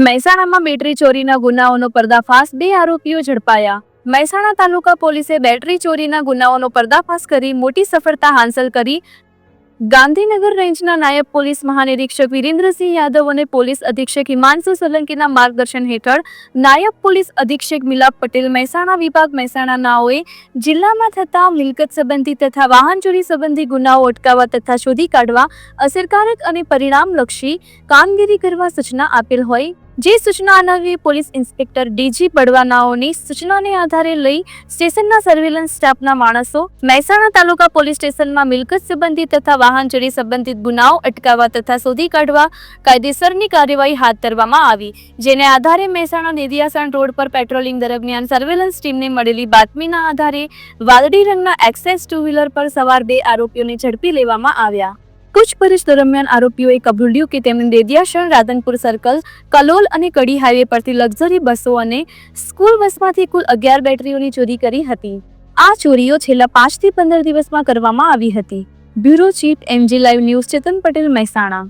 મહેસાણામાં બેટરી ચોરીના ગુનાઓનો પર્દાફાશ બે આરોપીઓ ઝડપાયા. મહેસાણા તાલુકા પોલીસે બેટરી ચોરીના ગુનાઓનો પર્દાફાશ કરી મોટી સફળતા હાંસલ કરી. ગાંધીનગર રેન્જના નાયબ પોલીસ મહાનિરીક્ષક વિરેન્દ્રસિંહ યાદવ અને પોલીસ અધિક્ષક હિમાંશુ સોલંકીના માર્ગદર્શન હેઠળ નાયબ પોલીસ અધિક્ષક મિલાપ પટેલ મહેસાણા વિભાગ મહેસાણા નાઓએ જિલ્લામાં થતા મિલકત સંબંધી તથા વાહન ચોરી સંબંધી ગુનાઓ અટકાવવા તથા શોધી કાઢવા અસરકારક અને પરિણામલક્ષી કામગીરી કરવા સૂચના આપેલ હોય. જે સૂચના અનાવી પોલીસ ઇન્સ્પેક્ટર ડીજી બડવાનાઓની સૂચનાને આધારે લઈ સ્ટેશનના સર્વેલન્સ સ્ટાફના માણસો મહેસાણા તાલુકા પોલીસ સ્ટેશનમાં મિલકત સંબંધિત તથા વાહન ચોરી સંબંધિત ગુનાઓ અટકાવવા તથા શોધી કાઢવા કાયદેસરની કાર્યવાહી હાથ ધરવામાં આવી. જેને આધારે મહેસાણા નેદિયાસણ રોડ પર પેટ્રોલિંગ દરમિયાન સર્વેલન્સ ટીમને મળેલી બાતમીના આધારે વાદળી રંગના એક્સેસ ટુ વ્હીલર પર સવાર બે આરોપીઓને ઝડપી લેવામાં આવ્યા. પૂછપરછ દરમિયાન આરોપીઓએ કબૂલ્યું કે તેમણે દેદિયાશણ રાધનપુર સર્કલ, કલોલ અને કડી હાઈવે પરથી લક્ઝરી બસો અને સ્કૂલ બસમાંથી કુલ અગિયાર બેટરીઓની ચોરી કરી હતી. આ ચોરીઓ છેલ્લા પાંચથી પંદર દિવસમાં કરવામાં આવી હતી. Bureau chief MG live news Chetan Patel Mehsana.